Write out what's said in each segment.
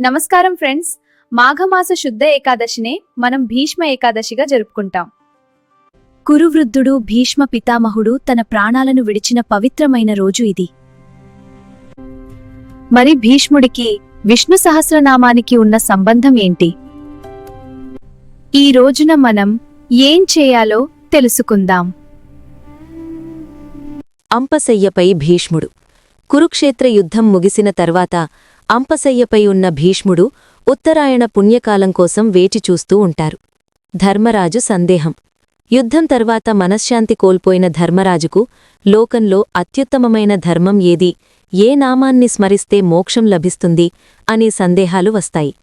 నమస్కారం ఫ్రెండ్స్. మాఘమాస శుద్ధ ఏకాదశినే మనం భీష్మ ఏకాదశిగా జరుపుకుంటాం. కురువృద్ధుడు భీష్మ పితామహుడు తన ప్రాణాలను విడిచిన పవిత్రమైన రోజు ఇది. మరి భీష్ముడికి విష్ణు సహస్రనామానికి ఉన్న సంబంధం ఏంటి? ఈ రోజున మనం ఏం చేయాలో తెలుసుకుందాం. అంపశయ్యపై భీష్ముడు. కురుక్షేత్ర యుద్ధం ముగిసిన తర్వాత అంపశయ్యపై ఉన్న భీష్ముడు ఉత్తరాయణ పుణ్యకాలం కోసం వేచిచూస్తూ ఉంటారు. ధర్మరాజు సందేహం. యుద్ధం తర్వాత మనశ్శాంతి కోల్పోయిన ధర్మరాజుకు లోకంలో అత్యుత్తమమైన ధర్మం ఏది ఏ నామాన్ని స్మరిస్తే మోక్షం లభిస్తుంది అనే సందేహాలు వస్తాయి.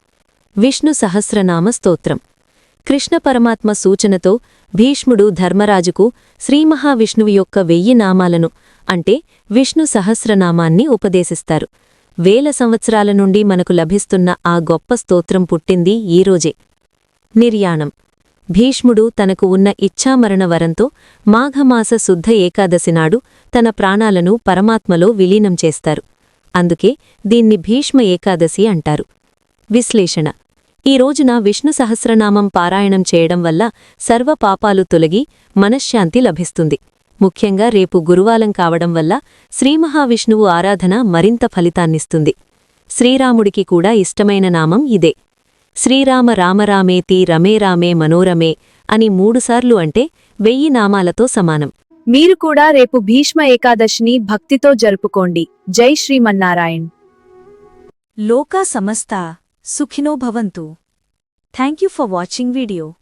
విష్ణు సహస్రనామ స్తోత్రం. కృష్ణ పరమాత్మ సూచనతో భీష్ముడు ధర్మరాజుకు శ్రీమహావిష్ణువు యొక్క వెయ్యి నామాలను అంటే విష్ణు సహస్రనామాన్ని ఉపదేశిస్తారు. వేల సంవత్సరాల నుండి మనకు లభిస్తున్న ఆ గొప్ప స్తోత్రం పుట్టింది ఈరోజే నిర్యాణం. భీష్ముడు తనకు ఉన్న ఇచ్ఛామరణ వరంతో మాఘమాస శుద్ధ ఏకాదశి నాడు తన ప్రాణాలను పరమాత్మలో విలీనం చేస్తారు. అందుకే దీన్ని భీష్మ ఏకాదశి అంటారు. విశ్లేషణ. ఈ రోజున విష్ణు సహస్రనామం పారాయణం చేయడం వల్ల సర్వ పాపాలు తొలగి మనశ్శాంతి లభిస్తుంది. ముఖ్యంగా రేపు గురువాలం కావడం వల్ల శ్రీమహావిష్ణువు ఆరాధన మరింత ఫలితాన్నిస్తుంది. శ్రీరాముడికి కూడా ఇష్టమైన నామం ఇదే. శ్రీరామ రామరామేతి రమే రామే మనోరమే అని మూడుసార్లు అంటే వెయ్యి నామాలతో సమానం. మీరు కూడా రేపు భీష్మ ఏకాదశిని భక్తితో జరుపుకోండి. జై శ్రీమన్నారాయణ్. లోకా సమస్త సుఖినో భవంతు. Thank you for watching video